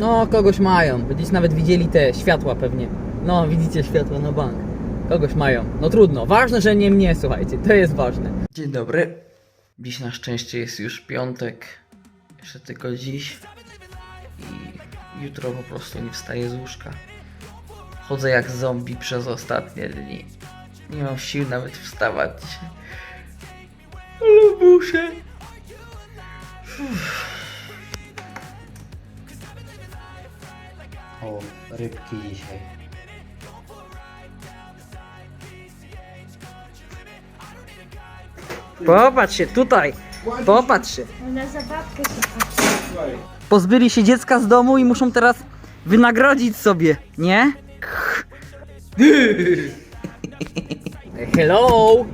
No, kogoś mają. Będziecie nawet widzieli te światła pewnie. No, widzicie światła na bank. Kogoś mają. No trudno. Ważne, że nie mnie, słuchajcie. To jest ważne. Dzień dobry. Dziś na szczęście jest już piątek. Jeszcze tylko dziś. I jutro po prostu nie wstaję z łóżka. Chodzę jak zombie przez ostatnie dni. Nie mam sił nawet wstawać. Ale muszę. O, rybki dzisiaj. Popatrz się tutaj. Popatrz się. Na zabawkę się patrzy. Pozbyli się dziecka z domu i muszą teraz wynagrodzić sobie, nie? Hello!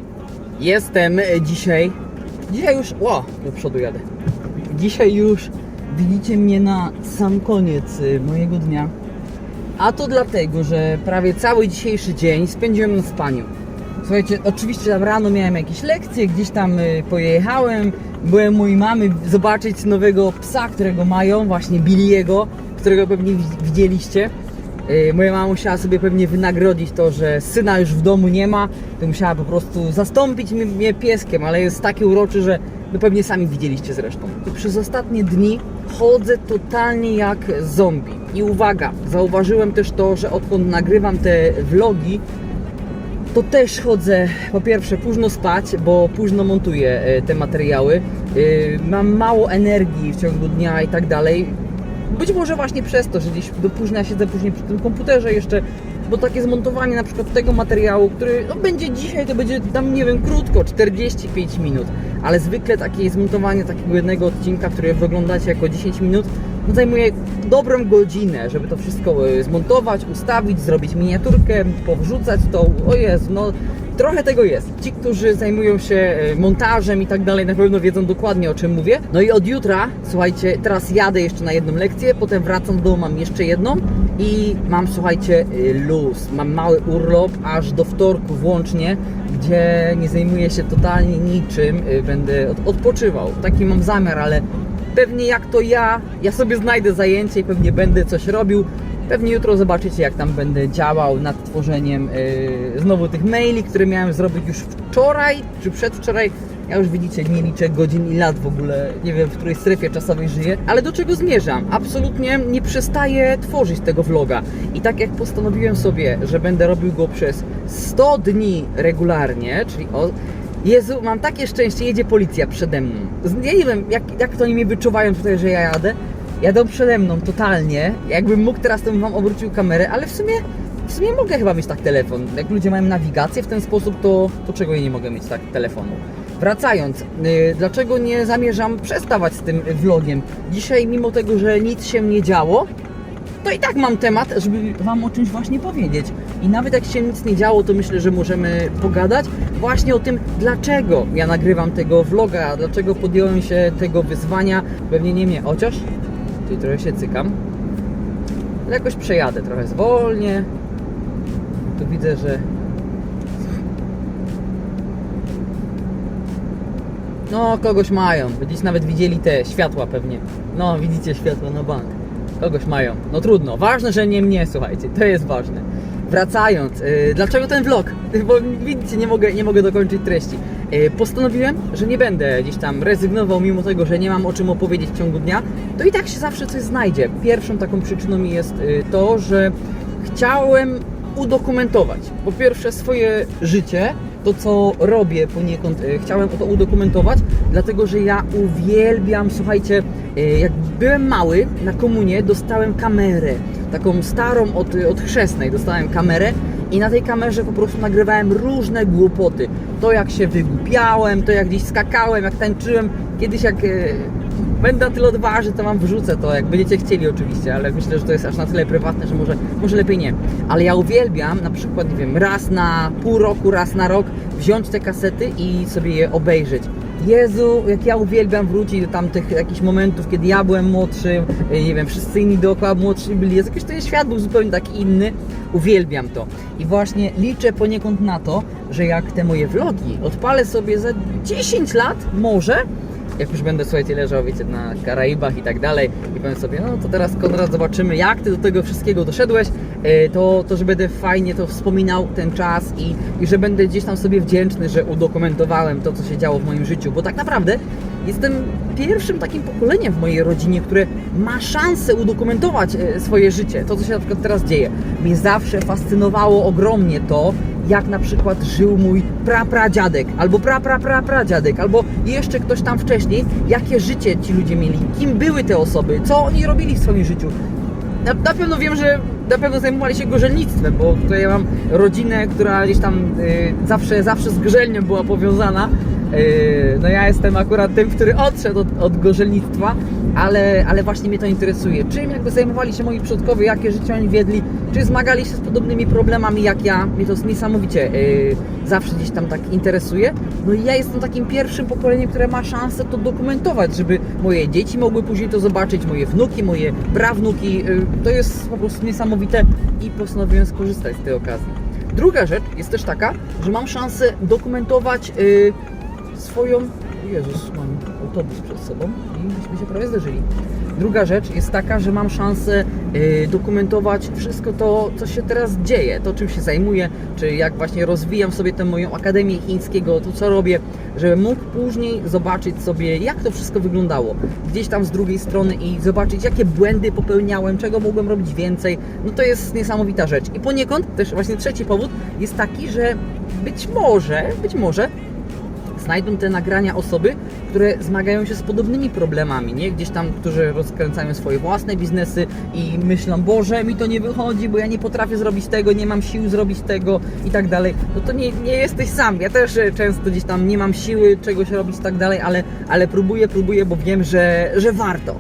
Jestem dzisiaj. Dzisiaj już. Ło, do przodu jadę. Dzisiaj już widzicie mnie na sam koniec y, mojego dnia. A to dlatego, że prawie cały dzisiejszy dzień spędziłem na spaniu. Słuchajcie, oczywiście tam rano miałem jakieś lekcje, gdzieś tam y, pojechałem, byłem mojej mamy zobaczyć nowego psa, którego mają, właśnie Billy'ego, którego pewnie wi- widzieliście. Y, Moja mama musiała sobie pewnie wynagrodzić to, że syna już w domu nie ma, to musiała po prostu zastąpić mnie pieskiem, ale jest taki uroczy, że no pewnie sami widzieliście zresztą. Przez ostatnie dni chodzę totalnie jak zombie. I uwaga, zauważyłem też to, że odkąd nagrywam te vlogi, to też chodzę po pierwsze późno spać, bo późno montuję e, te materiały. E, Mam mało energii w ciągu dnia i tak dalej. Być może właśnie przez to, że gdzieś do późna siedzę później przy tym komputerze jeszcze, bo takie zmontowanie na przykład tego materiału, który no, będzie dzisiaj, to będzie tam nie wiem krótko, 45 minut, ale zwykle takie zmontowanie takiego jednego odcinka, który wy oglądacie jako 10 minut, no, zajmuje dobrą godzinę, żeby to wszystko e, zmontować, ustawić, zrobić miniaturkę, powrzucać to. O Jezu, no trochę tego jest. Ci, którzy zajmują się e, montażem i tak dalej, na pewno wiedzą dokładnie o czym mówię. No i od jutra, słuchajcie, teraz jadę jeszcze na jedną lekcję, potem wracam do domu, mam jeszcze jedną i mam, słuchajcie, e, luz. Mam mały urlop aż do wtorku włącznie, gdzie nie zajmuję się totalnie niczym, e, będę od, odpoczywał. Taki mam zamiar, ale Pewnie jak to ja, ja sobie znajdę zajęcie i pewnie będę coś robił. Pewnie jutro zobaczycie, jak tam będę działał nad tworzeniem yy, znowu tych maili, które miałem zrobić już wczoraj czy przedwczoraj. Ja już widzicie, nie liczę godzin i lat w ogóle, nie wiem w której strefie czasowej żyję, ale do czego zmierzam? Absolutnie nie przestaję tworzyć tego vloga. I tak jak postanowiłem sobie, że będę robił go przez 100 dni regularnie, czyli o, Jezu, mam takie szczęście, jedzie policja przede mną. Ja nie wiem, jak, jak to oni mnie wyczuwają tutaj, że ja jadę. Jadą przede mną totalnie. Jakbym mógł teraz, to bym wam obrócił kamerę, ale w sumie, w sumie mogę chyba mieć tak telefon. Jak ludzie mają nawigację w ten sposób, to, to czego ja nie mogę mieć tak telefonu? Wracając, yy, dlaczego nie zamierzam przestawać z tym vlogiem? Dzisiaj, mimo tego, że nic się nie działo, to i tak mam temat, żeby Wam o czymś właśnie powiedzieć. I nawet jak się nic nie działo, to myślę, że możemy pogadać właśnie o tym, dlaczego ja nagrywam tego vloga, dlaczego podjąłem się tego wyzwania. Pewnie nie mnie, chociaż tutaj trochę się cykam. Jakoś przejadę trochę zwolnie. Tu widzę, że No, kogoś mają. Będziecie nawet widzieli te światła pewnie. No, widzicie światła na bank. Kogoś mają. No trudno. Ważne, że nie mnie, słuchajcie. To jest ważne. Wracając, yy, dlaczego ten vlog? Bo widzicie, nie mogę, nie mogę dokończyć treści. Yy, postanowiłem, że nie będę gdzieś tam rezygnował, mimo tego, że nie mam o czym opowiedzieć w ciągu dnia. To i tak się zawsze coś znajdzie. Pierwszą taką przyczyną jest yy, to, że chciałem udokumentować po pierwsze swoje życie, to co robię poniekąd, e, chciałem to udokumentować, dlatego że ja uwielbiam, słuchajcie, e, jak byłem mały na komunie, dostałem kamerę, taką starą od, od chrzestnej, dostałem kamerę i na tej kamerze po prostu nagrywałem różne głupoty. To jak się wygłupiałem, to jak gdzieś skakałem, jak tańczyłem. Kiedyś jak e, będę na tyle odważny, to wam wrzucę to, jak będziecie chcieli oczywiście, ale myślę, że to jest aż na tyle prywatne, że może, może lepiej nie. Ale ja uwielbiam na przykład, nie wiem, raz na pół roku, raz na rok wziąć te kasety i sobie je obejrzeć. Jezu, jak ja uwielbiam wrócić do tamtych jakichś momentów, kiedy ja byłem młodszy, e, nie wiem, wszyscy inni dookoła młodsi byli. Jezu, jakiś ten świat był zupełnie taki inny. Uwielbiam to. I właśnie liczę poniekąd na to, że jak te moje vlogi odpalę sobie za 10 lat, może, jak już będę, słuchajcie, leżał, wiecie, na Karaibach i tak dalej i powiem sobie, no to teraz Konrad zobaczymy, jak ty do tego wszystkiego doszedłeś, e, to, to że będę fajnie to wspominał ten czas i, i że będę gdzieś tam sobie wdzięczny, że udokumentowałem to, co się działo w moim życiu, bo tak naprawdę jestem pierwszym takim pokoleniem w mojej rodzinie, które ma szansę udokumentować e, swoje życie, to co się na przykład teraz dzieje. Mnie zawsze fascynowało ogromnie to, jak na przykład żył mój prapradziadek, albo prapraprapradziadek, albo jeszcze ktoś tam wcześniej, jakie życie ci ludzie mieli, kim były te osoby, co oni robili w swoim życiu. Na, na pewno wiem, że na pewno zajmowali się gorzelnictwem, bo tutaj ja mam rodzinę, która gdzieś tam y, zawsze, zawsze z gorzelnią była powiązana. Y, no ja jestem akurat tym, który odszedł od, od gorzelnictwa, ale, ale właśnie mnie to interesuje. Czym jakby zajmowali się moi przodkowie, jakie życie oni wiedli, czy zmagali się z podobnymi problemami jak ja. Mnie to niesamowicie y, zawsze gdzieś tam tak interesuje. No i ja jestem takim pierwszym pokoleniem, które ma szansę to dokumentować, żeby moje dzieci mogły później to zobaczyć, moje wnuki, moje prawnuki. Y, to jest po prostu niesamowite i postanowiłem skorzystać z tej okazji. Druga rzecz jest też taka, że mam szansę dokumentować y, swoją. Jezus, mam autobus przed sobą i myśmy się prawie zderzyli. Druga rzecz jest taka, że mam szansę y, dokumentować wszystko to, co się teraz dzieje, to czym się zajmuję, czy jak właśnie rozwijam sobie tę moją akademię chińskiego, to co robię, żebym mógł później zobaczyć sobie, jak to wszystko wyglądało gdzieś tam z drugiej strony i zobaczyć, jakie błędy popełniałem, czego mogłem robić więcej. No to jest niesamowita rzecz. I poniekąd też właśnie trzeci powód jest taki, że być może, być może znajdą te nagrania osoby, które zmagają się z podobnymi problemami, nie? Gdzieś tam, którzy rozkręcają swoje własne biznesy i myślą, Boże, mi to nie wychodzi, bo ja nie potrafię zrobić tego, nie mam sił zrobić tego i tak dalej. No to nie, nie jesteś sam. Ja też e, często gdzieś tam nie mam siły czegoś robić i tak dalej, ale, ale próbuję, próbuję, bo wiem, że, że warto.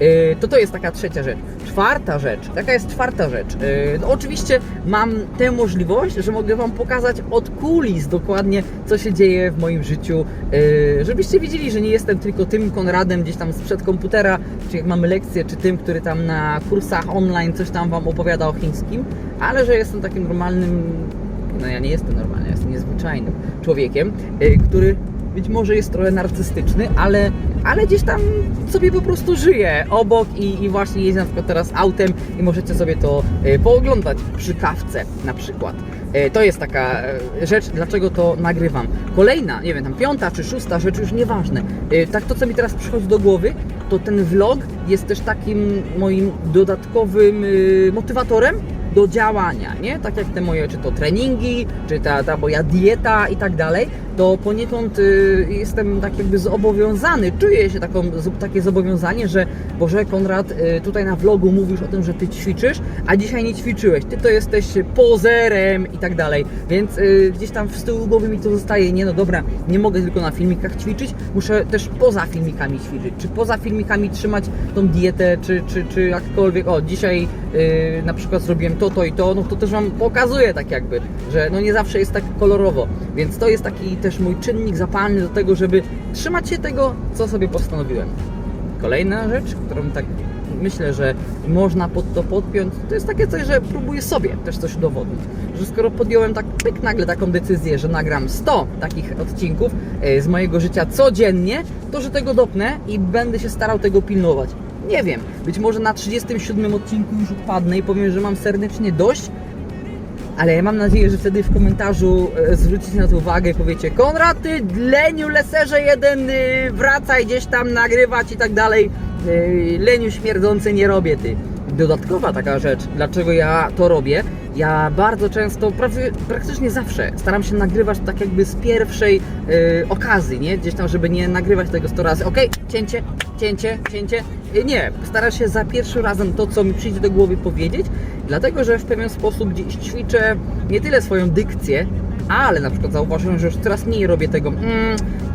Yy, To to jest taka trzecia rzecz. Czwarta rzecz, jaka jest czwarta rzecz? Yy, No oczywiście mam tę możliwość, że mogę Wam pokazać od kulis dokładnie, co się dzieje w moim życiu, yy, żebyście wiedzieli, że nie jestem tylko tym Konradem gdzieś tam sprzed komputera, czy jak mamy lekcję, czy tym, który tam na kursach online coś tam Wam opowiada o chińskim, ale że jestem takim normalnym, no ja nie jestem normalny, ja jestem niezwyczajnym człowiekiem, yy, który być może jest trochę narcystyczny, ale, ale gdzieś tam sobie po prostu żyje obok i, i właśnie jedzie na przykład teraz autem i możecie sobie to e, pooglądać przy kawce na przykład. E, To jest taka e, rzecz, dlaczego to nagrywam. Kolejna, nie wiem, tam piąta czy szósta rzecz, już nieważne. Tak to, co mi teraz przychodzi do głowy, to ten vlog jest też takim moim dodatkowym motywatorem do działania, nie? Tak jak te moje, czy to treningi, czy ta, ta moja dieta i tak dalej, to poniekąd y, jestem tak jakby zobowiązany, czuję się taką, takie zobowiązanie, że Boże Konrad, y, tutaj na vlogu mówisz o tym, że Ty ćwiczysz, a dzisiaj nie ćwiczyłeś, Ty to jesteś pozerem i tak dalej, więc y, gdzieś tam z tyłu głowy mi to zostaje, nie? No dobra, nie mogę tylko na filmikach ćwiczyć, muszę też poza filmikami ćwiczyć, czy poza filmikami trzymać tą dietę, czy, czy, czy jakkolwiek, o dzisiaj y, na przykład zrobiłem to, to i to, no to też Wam pokazuję tak jakby, że no nie zawsze jest tak kolorowo, więc to jest taki też mój czynnik zapalny do tego, żeby trzymać się tego, co sobie postanowiłem. Kolejna rzecz, którą tak myślę, że można pod to podpiąć, to jest takie coś, że próbuję sobie też coś udowodnić. Że skoro podjąłem tak pyk nagle taką decyzję, że nagram 100 takich odcinków e, z mojego życia codziennie, to że tego dopnę i będę się starał tego pilnować. Nie wiem, być może na 37 odcinku już odpadnę i powiem, że mam serdecznie dość, ale ja mam nadzieję, że wtedy w komentarzu e, zwrócicie na to uwagę i powiecie Konrad, ty leniu leserze jeden, y, wracaj gdzieś tam nagrywać i tak dalej. Y, Leniu śmierdzący nie robię ty. Dodatkowa taka rzecz, dlaczego ja to robię, ja bardzo często, prawie, praktycznie zawsze staram się nagrywać tak jakby z pierwszej y, okazji, nie? Gdzieś tam, żeby nie nagrywać tego 100 razy. Okej, cięcie, cięcie, cięcie. Y, Nie, staram się za pierwszym razem to, co mi przyjdzie do głowy powiedzieć, dlatego, że w pewien sposób gdzieś ćwiczę nie tyle swoją dykcję, ale na przykład zauważyłem, że już coraz mniej robię tego mm,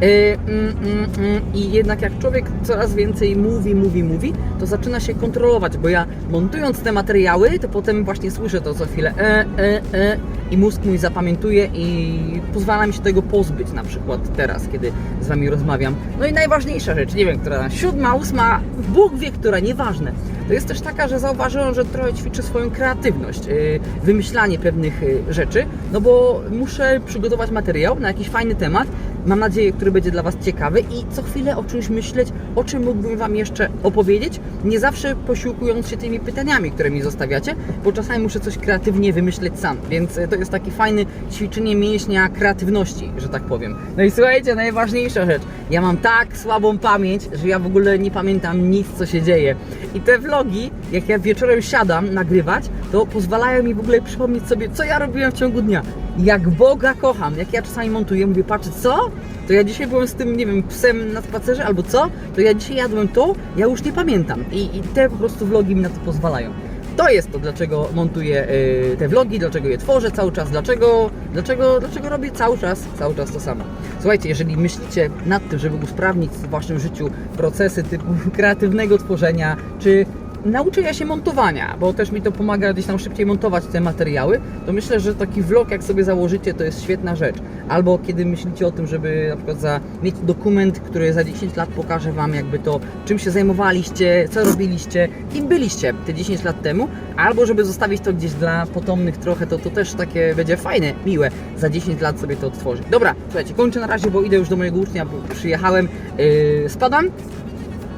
y, mm, mm, mm, i jednak jak człowiek coraz więcej mówi, mówi, mówi, to zaczyna się kontrolować, bo ja montując te materiały, to potem właśnie słyszę to co chwilę e, e, e i mózg mój zapamiętuje i pozwala mi się tego pozbyć na przykład teraz, kiedy z Wami rozmawiam. No i najważniejsza rzecz, nie wiem, która siódma, ósma, Bóg wie, która, nieważne. To jest też taka, że zauważyłem, że trochę ćwiczę swoją kreatywność, yy, wymyślanie pewnych yy, rzeczy, no bo muszę przygotować materiał na jakiś fajny temat mam nadzieję, który będzie dla Was ciekawy i co chwilę o czymś myśleć, o czym mógłbym Wam jeszcze opowiedzieć, nie zawsze posiłkując się tymi pytaniami, które mi zostawiacie, bo czasami muszę coś kreatywnie wymyśleć sam, więc e, to jest taki fajny ćwiczenie mięśnia kreatywności, że tak powiem. No i słuchajcie, najważniejsza rzecz, ja mam tak słabą pamięć, że ja w ogóle nie pamiętam nic, co się dzieje. I te vlogi, jak ja wieczorem siadam nagrywać, to pozwalają mi w ogóle przypomnieć sobie, co ja robiłem w ciągu dnia. Jak Boga kocham, jak ja czasami montuję, mówię, patrz, co? To ja dzisiaj byłem z tym, nie wiem, psem na spacerze, albo co? To ja dzisiaj jadłem to, ja już nie pamiętam. I, i te po prostu vlogi mi na to pozwalają. To jest to, dlaczego montuję y, te vlogi, dlaczego je tworzę cały czas, dlaczego, dlaczego, dlaczego robię cały czas, cały czas to samo. Słuchajcie, jeżeli myślicie nad tym, żeby usprawnić w waszym życiu procesy typu kreatywnego tworzenia, czy nauczenia się montowania, bo też mi to pomaga gdzieś tam szybciej montować te materiały, to myślę, że taki vlog jak sobie założycie, to jest świetna rzecz. Albo kiedy myślicie o tym, żeby na przykład za, mieć dokument, który za 10 lat pokaże Wam jakby to, czym się zajmowaliście, co robiliście, kim byliście te 10 lat temu, albo żeby zostawić to gdzieś dla potomnych trochę, to to też takie będzie fajne, miłe, za 10 lat sobie to odtworzyć. Dobra, słuchajcie, kończę na razie, bo idę już do mojego ucznia, bo przyjechałem, yy, spadam,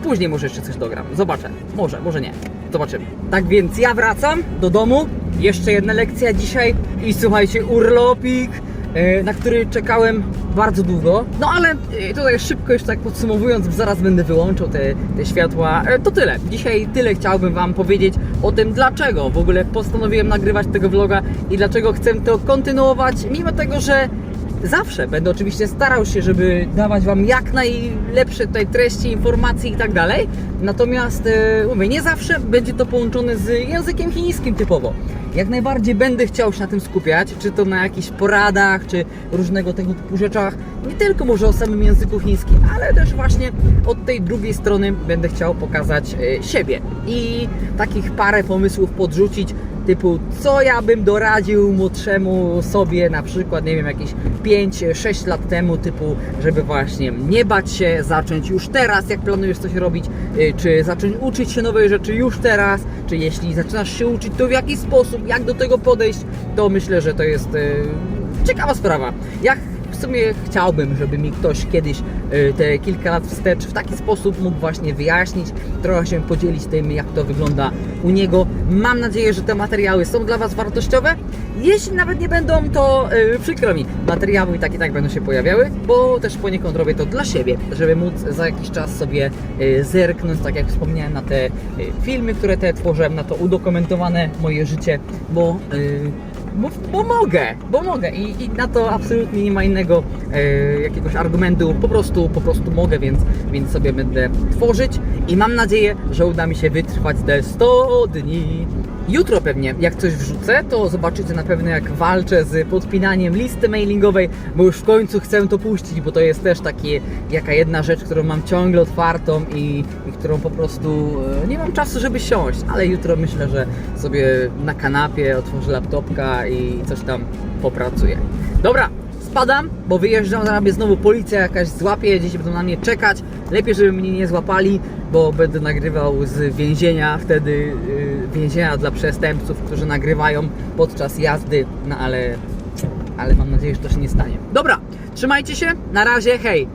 Później może jeszcze coś dogram. Zobaczę. Może, może nie. Zobaczymy. Tak więc ja wracam do domu. Jeszcze jedna lekcja dzisiaj i słuchajcie, urlopik, e, na który czekałem bardzo długo. No ale e, tutaj szybko jeszcze tak podsumowując, zaraz będę wyłączał te, te światła. E, To tyle. Dzisiaj tyle chciałbym Wam powiedzieć o tym, dlaczego w ogóle postanowiłem nagrywać tego vloga i dlaczego chcę to kontynuować, mimo tego, że Zawsze będę oczywiście starał się, żeby dawać Wam jak najlepsze tutaj treści, informacje i tak dalej. Natomiast e, mówię, nie zawsze będzie to połączone z językiem chińskim typowo. Jak najbardziej będę chciał się na tym skupiać, czy to na jakichś poradach, czy różnego tego typu rzeczach. Nie tylko może o samym języku chińskim, ale też właśnie od tej drugiej strony będę chciał pokazać e, siebie i takich parę pomysłów podrzucić, typu co ja bym doradził młodszemu sobie na przykład, nie wiem, jakieś 5-6 lat temu, typu, żeby właśnie nie bać się, zacząć już teraz, jak planujesz coś robić, y, czy zacząć uczyć się nowej rzeczy już teraz, czy jeśli zaczynasz się uczyć, to w jaki sposób, jak do tego podejść, to myślę, że to jest y, ciekawa sprawa. Jak sumie chciałbym, żeby mi ktoś kiedyś y, te kilka lat wstecz w taki sposób mógł właśnie wyjaśnić, trochę się podzielić tym, jak to wygląda u niego. Mam nadzieję, że te materiały są dla Was wartościowe. Jeśli nawet nie będą, to y, przykro mi, materiały i tak i tak będą się pojawiały, bo też poniekąd robię to dla siebie, żeby móc za jakiś czas sobie y, zerknąć, tak jak wspomniałem, na te filmy, które te tworzę, na to udokumentowane moje życie, bo bo, bo mogę, bo mogę. I, i na to absolutnie nie ma innego e, jakiegoś argumentu, po prostu, po prostu mogę, więc, więc sobie będę tworzyć. I mam nadzieję, że uda mi się wytrwać te 100 dni. Jutro pewnie, jak coś wrzucę, to zobaczycie na pewno jak walczę z podpinaniem listy mailingowej, bo już w końcu chcę to puścić, bo to jest też takie, jaka jedna rzecz, którą mam ciągle otwartą i, i którą po prostu e, nie mam czasu, żeby siąść, ale jutro myślę, że sobie na kanapie otworzę laptopka i coś tam popracuję. Dobra, spadam, bo wyjeżdżam, zaraz mnie znowu policja jakaś złapie, gdzieś będą na mnie czekać. Lepiej, żeby mnie nie złapali, bo będę nagrywał z więzienia, wtedy yy, więzienia dla przestępców, którzy nagrywają podczas jazdy, no ale, ale mam nadzieję, że to się nie stanie. Dobra, trzymajcie się, na razie, hej!